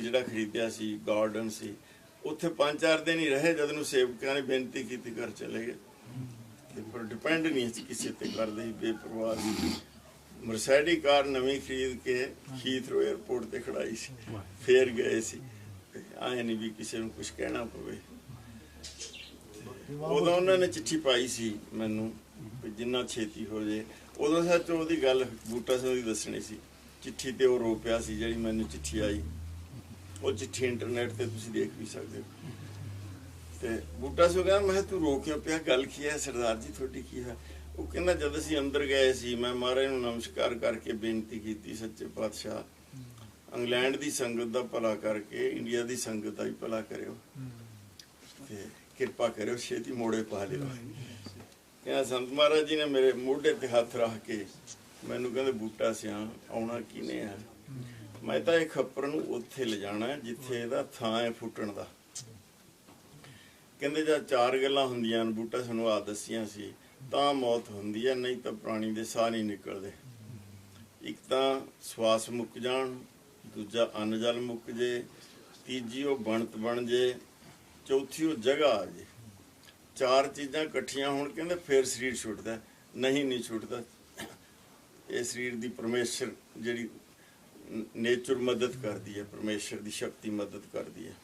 ਜਿਹੜਾ ਖਰੀਦਿਆ ਸੀ, ਗਾਰਡਨ ਸੀ, ਉੱਥੇ ਪੰਜ ਚਾਰ ਦਿਨ ਹੀ ਰਹੇ ਜਦ ਨੂੰ ਸੇਵਕਾਂ ਨੇ ਬੇਨਤੀ ਕੀਤੀ ਘਰ ਚਲੇ ਗਏ। ਤੇ ਪਰ ਡਿਪੈਂਡ ਨਹੀਂ ਸੀ ਕਿਸੇ ਤੇ ਕਰਦੇ ਬੇਪਰਵਾਹ ਸੀ। ਮਰਸੈਡੀ ਕਾਰ ਨਵੀਂ ਖਰੀਦ ਕੇ ਹੀਥਰੋ 에ਅਰਪੋਰਟ ਤੇ ਖੜਾਈ ਸੀ, ਫੇਰ ਗਏ ਸੀ। ਆਏ ਨਹੀਂ ਵੀ ਕਿਸੇ ਨੂੰ ਕੁਝ ਕਹਿਣਾ ਪਵੇ। ਉਦੋਂ ਉਹਨਾਂ ਨੇ ਚਿੱਠੀ ਪਾਈ ਸੀ ਮੈਨੂੰ ਜਿੰਨਾ ਛੇਤੀ ਹੋ ਜੇ। ਉਦੋਂ ਸੱਚ ਉਹਦੀ ਗੱਲ ਬੂਟਾ ਸਿੰਘ ਦੀ ਦੱਸਣੀ ਸੀ। ਚਿੱਠੀ ਤੇ ਉਹ ਰੋ ਪਿਆ ਸੀ ਜਿਹੜੀ ਮੈਨੂੰ ਚਿੱਠੀ ਆਈ। ਉਹ ਚਿੱਠੀ ਇੰਟਰਨੈਟ ਤੇ ਤੁਸੀਂ ਦੇਖ ਵੀ ਸਕਦੇ ਹੋ। ਤੇ ਬੂਟਾ ਸਿੰਘ ਕਹਿੰਦਾ, ਮੈਂ ਤੂੰ ਰੋ ਕਿਉਂ ਪਿਆ? ਗੱਲ ਕੀ ਹੈ? ਸਰਦਾਰ ਜੀ, ਤੁਹਾਡੀ ਕੀ ਹੈ? ਉਹ ਕਹਿੰਦਾ, ਜਦ ਅਸੀਂ ਅੰਦਰ ਗਏ ਸੀ, ਮੈਂ ਮਹਾਰਾਜ ਨੂੰ ਨਮਸਕਾਰ ਕਰਕੇ ਬੇਨਤੀ ਕੀਤੀ, ਸੱਚੇ ਪਾਤਸ਼ਾਹ, ਇੰਗਲੈਂਡ ਦੀ ਸੰਗਤ ਦਾ ਭਲਾ ਕਰਕੇ, ਇੰਡੀਆ ਦੀ ਸੰਗਤ ਦਾ ਵੀ ਭਲਾ ਕਰਿਓ। ਤੇ ਕਿਰਪਾ ਕਰਿਓ, ਛੇਤੀ ਮੋੜੇ ਪਾ ਲਿਓ। ਕਹਿੰਦਾ, ਸੰਤ ਮਹਾਰਾਜ ਜੀ ਨੇ ਮੇਰੇ ਮੋਢੇ ਤੇ ਹੱਥ ਰੱਖ ਕੇ ਮੈਨੂੰ ਕਹਿੰਦੇ, ਬੂਟਾ ਸਿਆ ਆਉਣਾ ਕਿਨੇ ਆ? ਮੈਂ ਤਾਂ ਇਹ ਖੱਪਰ ਨੂੰ ਉੱਥੇ ਲਿਜਾਣਾ ਜਿੱਥੇ ਇਹਦਾ ਥਾਂ ਹੈ ਫੁੱਟਣ ਦਾ। ਕਹਿੰਦੇ ਜਦ ਚਾਰ ਗੱਲਾਂ ਹੁੰਦੀਆਂ ਨੇ ਬੂਟਾ ਸਾਨੂੰ ਆ ਦੱਸੀਆਂ ਸੀ ਤਾਂ ਮੌਤ ਹੁੰਦੀ ਹੈ ਨਹੀਂ ਤਾਂ ਪ੍ਰਾਣੀ ਦੇ ਸਾਹ ਨਹੀਂ ਨਿਕਲਦੇ। ਇੱਕ ਤਾਂ ਸਵਾਸ ਮੁੱਕ ਜਾਣ ਦੂਜਾ ਅੰਨ ਜਲ ਮੁੱਕ ਜੇ ਤੀਜੀ ਉਹ ਬਣਤ ਬਣ ਜੇ ਚੌਥੀ ਉਹ ਜਗ੍ਹਾ ਆ ਜੇ। ਚਾਰ ਚੀਜ਼ਾਂ ਇਕੱਠੀਆਂ ਹੋਣ ਕਹਿੰਦੇ ਫੇਰ ਸਰੀਰ ਛੁੱਟਦਾ। ਨਹੀਂ ਨਹੀਂ ਛੁੱਟਦਾ। ਇਹ ਸਰੀਰ ਦੀ ਪਰਮੇਸ਼ਰ ਜਿਹੜੀ ਨੇਚਰ ਮਦਦ ਕਰਦੀ ਹੈ ਪਰਮੇਸ਼ਰ ਦੀ ਸ਼ਕਤੀ ਮਦਦ ਕਰਦੀ ਹੈ।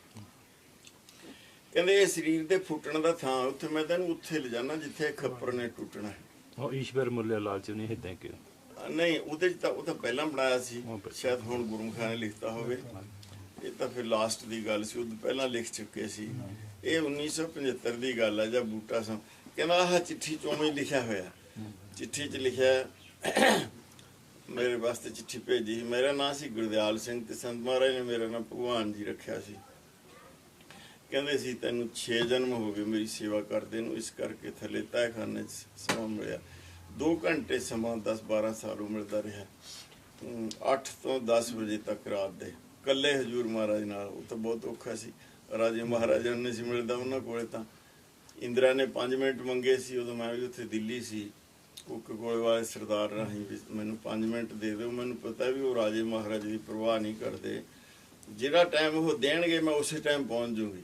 ਕਹਿੰਦੇ ਇਹ ਸਰੀਰ ਦੇ ਫੁੱਟਣ ਦਾ ਥਾਂ ਉੱਥੇ ਮੈਂ ਤੈਨੂੰ ਉੱਥੇ ਲਿਜਾਣਾ ਜਿੱਥੇ ਖੱਪਰ ਨੇ ਟੁੱਟਣਾ ਹੈ। ਉਹ ਈਸ਼ਵਰ ਮੁੱਲੇ ਲਾਲਚ ਨਹੀਂ ਹਿੱਦਾਂ ਕਿ ਨਹੀਂ ਉਹਦੇ ਚ ਤਾਂ ਉਹ ਤਾਂ ਪਹਿਲਾਂ ਬਣਾਇਆ ਸੀ। ਸ਼ਾਇਦ ਹੁਣ ਗੁਰਮੁਖਾਂ ਨੇ ਲਿਖਤਾ ਹੋਵੇ। ਇਹ ਤਾਂ ਫਿਰ ਲਾਸਟ ਦੀ ਗੱਲ ਸੀ ਉਹ ਪਹਿਲਾਂ ਲਿਖ ਚੁੱਕੇ ਸੀ। ਇਹ 1975 ਦੀ ਗੱਲ ਹੈ ਜਦ ਬੂਟਾ ਸਿੰਘ ਕਹਿੰਦਾ ਆਹ ਚਿੱਠੀ ਚੋਂ ਹੀ ਲਿਖਿਆ ਹੋਇਆ। ਚਿੱਠੀ 'ਚ ਲਿਖਿਆ ਮੇਰੇ ਵਾਸਤੇ ਚਿੱਠੀ ਭੇਜੀ ਸੀ। ਮੇਰਾ ਨਾਂ ਸੀ ਗੁਰਦਿਆਲ ਸਿੰਘ ਤੇ ਸੰਤ ਮਹਾਰਾਜ ਨੇ ਮੇਰਾ ਨਾਮ ਭਗਵਾਨ ਜੀ ਰੱਖਿਆ ਸੀ। ਕਹਿੰਦੇ ਸੀ, ਤੈਨੂੰ 6 ਜਨਮ ਹੋ ਗਏ ਮੇਰੀ ਸੇਵਾ ਕਰਦੇ ਨੂੰ। ਇਸ ਕਰਕੇ ਥੱਲੇ ਤਹਿਖਾਨੇ 'ਚ ਸਮਾਂ ਮਿਲਿਆ। 2 ਘੰਟੇ ਸਮਾਂ 10 12 ਸਾਲੋਂ ਮਿਲਦਾ ਰਿਹਾ। 8 ਤੋਂ 10 ਵਜੇ ਤੱਕ ਰਾਤ ਦੇ। ਕੱਲੇ ਹਜੂਰ ਮਹਾਰਾਜ ਨਾਲ ਉਹ ਤਾਂ ਬਹੁਤ ਔਖਾ ਸੀ। ਰਾਜੇ ਮਹਾਰਾਜਾ ਨੇ ਸੀ ਮਿਲਦਾ ਉਹਨਾਂ ਕੋਲੇ ਤਾਂ। ਇੰਦਰਾ ਨੇ 5 ਮਿੰਟ ਮੰਗੇ ਸੀ। ਉਦੋਂ ਮੈਂ ਵੀ ਉੱਥੇ ਦਿੱਲੀ ਸੀ। ਕੋਕੇ ਕੋਲੇ ਵਾਲੇ ਸਰਦਾਰ ਰਾਹੀਂ ਮੈਨੂੰ 5 ਮਿੰਟ ਦੇ ਦਿਓ। ਮੈਨੂੰ ਪਤਾ ਵੀ ਉਹ ਰਾਜੇ ਮਹਾਰਾਜ ਦੀ ਪਰਵਾਹ ਨਹੀਂ ਕਰਦੇ। ਜਿਹੜਾ ਟਾਈਮ ਉਹ ਦੇਣਗੇ, ਮੈਂ ਉਸੇ ਟਾਈਮ ਪਹੁੰਚ ਜੂਗੀ।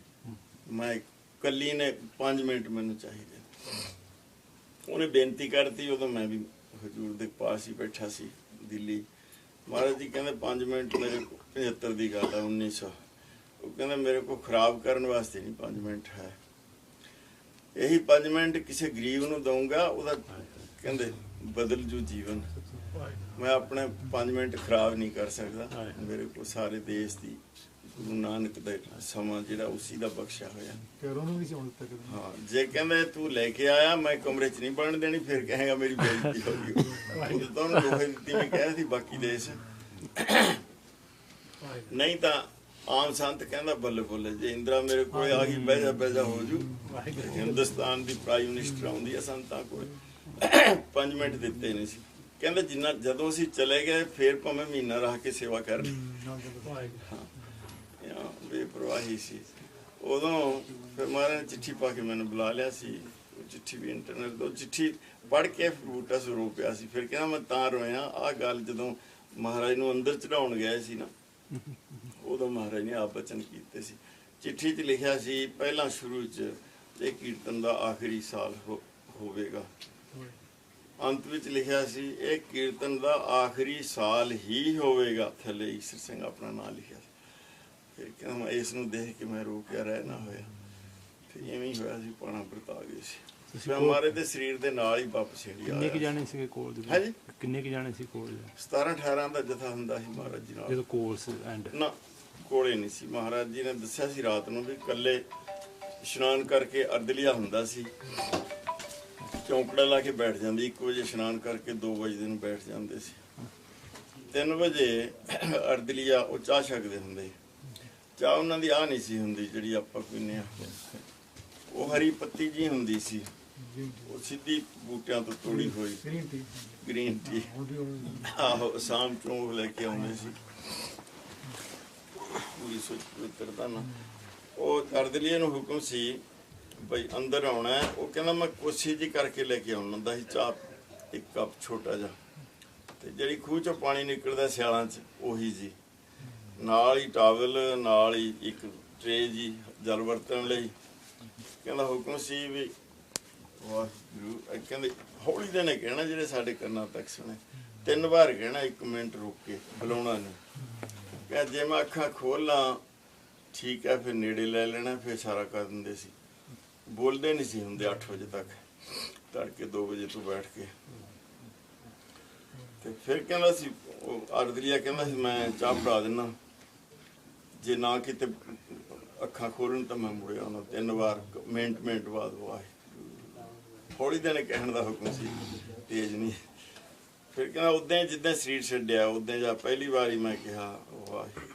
ਮੈਂ ਕੱਲੀ ਨੇ 5 ਮਿੰਟ ਮੈਨੂੰ ਚਾਹੀਦੇ ਉਹਨੇ ਬੇਨਤੀ ਕਰਤੀ, ਉਦੋਂ ਮੈਂ ਵੀ ਹਜੂਰ ਦੇ ਪਾਸ ਹੀ ਬੈਠਾ ਸੀ, ਦਿੱਲੀ। ਮਹਾਰਾਜ ਜੀ ਕਹਿੰਦੇ 5 ਮਿੰਟ ਮੇਰੇ ਕੋਲ 75 ਦੀ ਗੱਲ ਹੈ 1900 ਉਹ ਕਹਿੰਦਾ, ਮੇਰੇ ਕੋਲ ਖਰਾਬ ਕਰਨ ਵਾਸਤੇ ਨਹੀਂ 5 ਮਿੰਟ ਹੈ। ਇਹੀ 5 ਮਿੰਟ ਕਿਸੇ ਗਰੀਬ ਨੂੰ ਦਊਂਗਾ, ਉਹਦਾ ਕਹਿੰਦੇ ਬਦਲ ਜੂ ਜੀਵਨ। ਮੈਂ ਆਪਣੇ 5 ਮਿੰਟ ਖਰਾਬ ਨਹੀਂ ਕਰ ਸਕਦਾ। ਮੇਰੇ ਕੋ ਸਾਰੇ ਦੇਸ਼ ਦੀ ਗੁਰੂ ਨਾਨਕ ਦਾ ਸਮਾਂ ਜਿਹੜਾ ਉਸੇ ਦਾ ਬਖਸ਼ਿਆ ਹੋਇਆ। ਪੈਰੋਂ ਨੂੰ ਵੀ ਹੁਣ ਤੱਕ ਹਾਂ ਜੇ ਕਹਿੰਦੇ ਤੂੰ ਲੈ ਕੇ ਆਇਆ ਮੈਂ ਕਮਰੇ 'ਚ ਨਹੀਂ ਬਣ ਦੇਣੀ ਫਿਰ ਕਹੇਗਾ ਮੇਰੀ ਬੇਇੱਜ਼ਤੀ ਹੋ ਗਈ। ਉਹ ਤਾਂ ਉਹਨੂੰ ਲੋਹੇ ਦਿੱਤੀ ਮੈਂ ਕਿਹਾ ਸੀ ਬਾਕੀ ਦੇਸ਼। ਨਹੀਂ ਤਾਂ ਆਮ ਸੰਤ ਕਹਿੰਦਾ ਬੱਲੇ ਬੱਲੇ ਜੇ ਇੰਦਰਾ ਮੇਰੇ ਕੋਲ ਆ ਗਈ ਬਹਿ ਜਾ ਬਹਿ ਜਾ ਹੋ ਜੂ। ਹਿੰਦੁਸਤਾਨ ਦੀ ਪ੍ਰਾਈਮ ਮਿਨਿਸਟਰ ਆਉਂਦੀ ਹੈ ਸੰਤਾਂ ਕੋਲ। 5 ਮਿੰਟ ਦਿੱਤੇ ਨਹੀਂ ਸੀ। ਕਹਿੰਦਾ ਜਿੰਨਾ ਜਦੋਂ ਅਸੀਂ ਚਲੇ ਗਏ ਫਿਰ ਭਾਵੇਂ ਮਹੀਨਾ ਰਹਿ ਕੇ ਸੇਵਾ ਕਰ ਜਾਂ ਬੇਪਰਵਾਹੀ ਸੀ। ਉਦੋਂ ਫਿਰ ਨੇ ਚਿੱਠੀ ਪਾ ਕੇ ਮੈਨੂੰ ਬੁਲਾ ਲਿਆ ਸੀ। ਚਿੱਠੀ ਵੀ ਇੰਟਰਨੈਟ ਤੋਂ ਚਿੱਠੀ ਪੜ੍ਹ ਕੇ ਬੂਟਾ ਸੋ ਰੋ ਪਿਆ ਸੀ। ਫਿਰ ਕਹਿੰਦਾ ਮੈਂ ਤਾਂ ਰੋਇਆ ਆਹ ਗੱਲ ਜਦੋਂ ਮਹਾਰਾਜ ਨੂੰ ਅੰਦਰ ਚੜਾਉਣ ਗਏ ਸੀ ਨਾ ਉਦੋਂ ਮਹਾਰਾਜ ਨੇ ਆਪ ਬਚਨ ਕੀਤੇ ਸੀ। ਚਿੱਠੀ 'ਚ ਲਿਖਿਆ ਸੀ ਪਹਿਲਾਂ ਸ਼ੁਰੂ 'ਚ ਇਹ ਕੀਰਤਨ ਦਾ ਆਖਰੀ ਸਾਲ ਹੋ- ਹੋਵੇਗਾ। ਅੰਤ ਵਿੱਚ ਲਿਖਿਆ ਸੀ ਇਹ ਕੀਰਤਨ ਦਾ ਆਖਰੀ ਸਾਲ ਹੀ ਹੋਵੇਗਾ। ਥੱਲੇ ਈਸ਼ਰ ਸਿੰਘ ਆਪਣਾ ਨਾਮ ਲਿਖਿਆ ਸੀ। ਫਿਰ ਕਹਿੰਦਾ ਮੈਂ ਇਸ ਨੂੰ ਦੇਖ ਕੇ ਮੈਂ ਰੋ ਕੇ ਰਹਿ ਨਾ ਹੋਇਆ। ਫਿਰ ਐਵੇਂ ਹੀ ਹੋਇਆ ਸੀ ਪਾਣਾ ਵਰਤਾ ਗਏ ਸੀ। ਤੁਸੀਂ ਫਿਰ ਕੋਲ- ਮਾਰੇ ਦੇ ਸਰੀਰ ਦੇ ਨਾਲ ਹੀ ਵਾਪਸ ਛੇੜੀ ਕਿੰਨੇ ਕੁ ਆਇਆ ਜਾਣੇ ਸੀਗੇ ਕੋਲ ਦੇ? ਹਾਂਜੀ? ਕਿੰਨੇ ਕੁ ਜਾਣੇ ਸੀ ਕੋਲ ਦੇ? 17 18 ਦਾ ਜਥਾ ਹੁੰਦਾ ਸੀ ਮਹਾਰਾਜ ਜੀ ਨਾਲ। ਜਦੋਂ ਕੋਲਸ ਐਂਡ। ਨਾ ਕੋਲੇ ਨਹੀਂ ਸੀ। ਮਹਾਰਾਜ ਜੀ ਨੇ ਦੱਸਿਆ ਸੀ ਰਾਤ ਨੂੰ ਵੀ ਕੱਲੇ ਇਸ਼ਨਾਨ ਕਰਕੇ ਅਰਦਲੀਆ ਹੁੰਦਾ ਸੀ। ਚੌਂਕੜਾ ਲਾ ਕੇ ਬੈਠ ਜਾਂਦੇ 1 ਵਜੇ ਇਸ਼ਨਾਨ ਕਰਕੇ 2 ਵਜੇ ਨੂੰ ਬੈਠ ਜਾਂਦੇ ਸੀ। 3 ਵਜੇ ਅਰਦਲੀਆ ਉਹ ਚਾਹ ਛਕਦੇ ਹੁੰਦੇ। ਚਾਹ ਉਹਨਾਂ ਦੀ ਆ ਨਹੀਂ ਸੀ ਹੁੰਦੀ ਜਿਹੜੀ ਆਪਾਂ ਪੀਂਦੇ ਆ ਉਹ ਹਰੀ ਪੱਤੀ ਜੀ ਹੁੰਦੀ ਸੀ। ਉਹ ਸਿੱਧੀ ਬੂਟਿਆਂ ਤੋਂ ਤੋੜੀ ਹੋਈ। ਗ੍ਰੀਨ ਟੀ ਗ੍ਰੀਨ ਟੀ ਆਹੋ ਸ਼ਾਮ ਚੋਂ ਲੈ ਕੇ ਆਉਂਦੇ ਸੀ। ਪੂਰੀ ਸੋਚ ਪਵਿੱਤਰਤਾ ਨਾ ਉਹ ਅਰਦਲੀਆ ਨੂੰ ਹੁਕਮ ਸੀ ਬਈ ਅੰਦਰ ਆਉਣਾ ਉਹ ਕਹਿੰਦਾ ਮੈਂ ਕੋਸ਼ਿਸ਼ ਹੀ ਕਰਕੇ ਲੈ ਕੇ ਆਉਣਾ ਹੁੰਦਾ ਸੀ, ਚਾਹ ਇੱਕ ਕੱਪ ਛੋਟਾ ਜਿਹਾ। ਤੇ ਜਿਹੜੀ ਖੂਹ ਚੋਂ ਪਾਣੀ ਨਿਕਲਦਾ ਸਿਆਲਾਂ 'ਚ, ਉਹੀ ਜੀ। ਨਾਲ ਹੀ ਟਾਵਲ, ਨਾਲ ਹੀ ਇੱਕ ਟਰੇ ਜੀ, ਜਲ ਵਰਤਣ ਲਈ। ਕਹਿੰਦਾ ਹੁਕਮ ਸੀ ਵੀ ਵਾਹਿਗੁਰੂ ਕਹਿੰਦੇ ਹੌਲੀ ਦੇ ਨੇ ਕਹਿਣਾ, ਜਿਹੜੇ ਸਾਡੇ ਕੰਨਾਂ ਤੱਕ ਸੁਣੇ। ਤਿੰਨ ਵਾਰ ਕਹਿਣਾ, ਇੱਕ ਮਿੰਟ ਰੁਕ ਕੇ ਬੁਲਾਉਣਾ ਨਹੀਂ ਕਹਿੰਦਾ ਜੇ ਮੈਂ ਅੱਖਾਂ ਖੋਲਾਂ, ਠੀਕ ਹੈ, ਫਿਰ ਨੇੜੇ ਲੈ ਲੈਣਾ, ਫਿਰ ਸਾਰਾ ਕਰ ਦਿੰਦੇ ਸੀ। ਬੋਲਦੇ ਨਹੀਂ ਸੀ ਹੁੰਦੇ 8 ਵਜੇ ਤੱਕ। ਤੜਕੇ 2 ਵਜੇ ਤੋਂ ਬੈਠ ਕੇ। ਤੇ ਫਿਰ ਕਹਿੰਦਾ ਸੀ, ਉਹ ਕਹਿੰਦਾ ਸੀ, ਮੈਂ ਚਾਹ ਬਣਾ ਦਿੰਨਾ। ਜੇ ਨਾ ਕਿਤੇ ਅੱਖਾਂ ਖੋਲਣ ਤਾਂ ਮੈਂ ਮੁੜਿਆ ਉਹਨਾਂ ਤਿੰਨ ਵਾਰ ਮਿੰਟ ਮਿੰਟ ਬਾਅਦ ਵਾਹਿਗੁਰੂ ਥੋੜੀ ਦਿਨ ਕਹਿਣ ਦਾ ਹੁਕਮ ਸੀ, ਤੇਜ਼ ਨਹੀਂ। ਫਿਰ ਕਹਿੰਦਾ, ਉਦਾਂ ਹੀ ਜਿੱਦਾਂ ਸਰੀਰ ਛੱਡਿਆ, ਉਦਾਂ ਜਾਂ। ਪਹਿਲੀ ਵਾਰੀ ਮੈਂ ਕਿਹਾ ਵਾਹਿਗੁਰੂ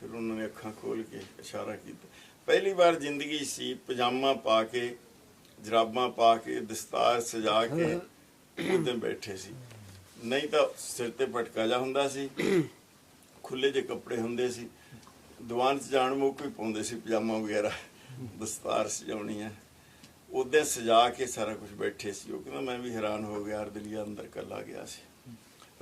ਫਿਰ ਉਹਨਾਂ ਨੇ ਅੱਖਾਂ ਖੋਲ ਕੇ ਇਸ਼ਾਰਾ ਕੀਤਾ। ਪਹਿਲੀ ਵਾਰ ਜ਼ਿੰਦਗੀ ਸੀ, ਪਜਾਮਾ ਪਾ ਕੇ, ਜਰਾਬਾਂ ਪਾ ਕੇ, ਦਸਤਾਰ ਸਜਾ ਕੇ ਉਦੋਂ ਬੈਠੇ ਸੀ। ਨਹੀਂ ਤਾਂ ਸਿਰ ਤੇ ਪਟਕਾ ਜਾ ਹੁੰਦਾ ਸੀ ਖੁੱਲੇ ਜਿਹੇ ਕੱਪੜੇ ਹੁੰਦੇ ਸੀ, ਦੀਵਾਨ 'ਚ ਜਾਣ ਮੌਕੇ ਹੀ ਪਾਉਂਦੇ ਸੀ ਪਜਾਮਾ ਵਗੈਰਾ, ਦਸਤਾਰ ਸਜਾਉਣੀ ਹੈ ਉਹਦੇ ਸਜਾ ਕੇ ਸਾਰਾ ਕੁਝ ਬੈਠੇ ਸੀ। ਉਹ ਕਹਿੰਦਾ, ਮੈਂ ਵੀ ਹੈਰਾਨ ਹੋ ਗਿਆ ਅਰਦਲੀਆ ਅੰਦਰ ਕੱਲਾ ਗਿਆ ਸੀ।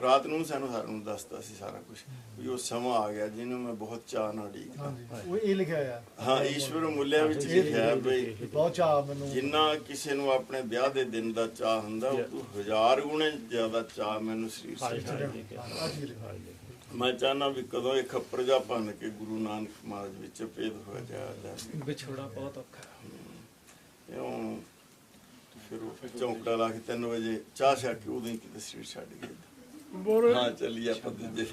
ਰਾਤ ਨੂੰ ਸਾਨੂੰ ਸਾਰਿਆਂ ਨੂੰ ਦੱਸਦਾ ਸੀ ਸਾਰਾ ਕੁਝ ਵੀ ਉਹ ਸਮਾਂ ਆ ਗਿਆ ਜਿਹਨੂੰ ਮੈਂ ਬਹੁਤ ਚਾਅ ਨਾਲ ਉਡੀਕਦਾ ਉਹ ਇਹ ਲਿਖਿਆ ਆ ਹਾਂ ਈਸ਼ਵਰ ਮੁੱਲਿਆਂ ਵਿੱਚ ਲਿਖਿਆ ਹੈ ਬਈ ਬਹੁਤ ਚਾਹ ਮੈਨੂੰ। ਜਿੰਨਾ ਕਿਸੇ ਨੂੰ ਆਪਣੇ ਵਿਆਹ ਦੇ ਦਿਨ ਦਾ ਚਾਹ ਹੁੰਦਾ ਉਹ ਤੋਂ ਹਜ਼ਾਰ ਗੁਣੇ ਜ਼ਿਆਦਾ ਚਾਹ ਮੈਨੂੰ ਸਰੀਰ ਸੇ ਮੈਂ ਚਾਹਨਾ ਵੀ ਕਦੋਂ ਇਹ ਖੱਪਰ ਜਾ ਭੰਨ ਕੇ ਗੁਰੂ ਨਾਨਕ ਮਹਾਰਾਜ ਵਿੱਚ ਭੇਦ ਹੋ ਜਾ ਜਾਵੇ ਵਿਛੋੜਾ ਬਹੁਤ ਔਖਾ। ਇਉਂ ਫਿਰ ਉਹ ਚੌਂਕੜਾ ਲਾ ਕੇ 3 ਵਜੇ ਚਾਹ ਛਕ ਕੇ ਉਦੋਂ ਹੀ ਕਿਤੇ ਸਰੀਰ ਛੱਡ ਗਿਆ। ਬੋਰੇ ਹਾਂ ਚੱਲੀਏ ਆਪਾਂ ਦੂਜੇ।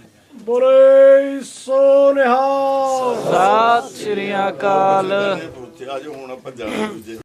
ਬੋਰੇ ਸੋਨਿਹਾ ਸਤਿ ਸ਼੍ਰੀ ਅਕਾਲ। ਅੱਜ ਹੁਣ ਆਪਾਂ ਜਾਣਾ ਦੂਜੇ।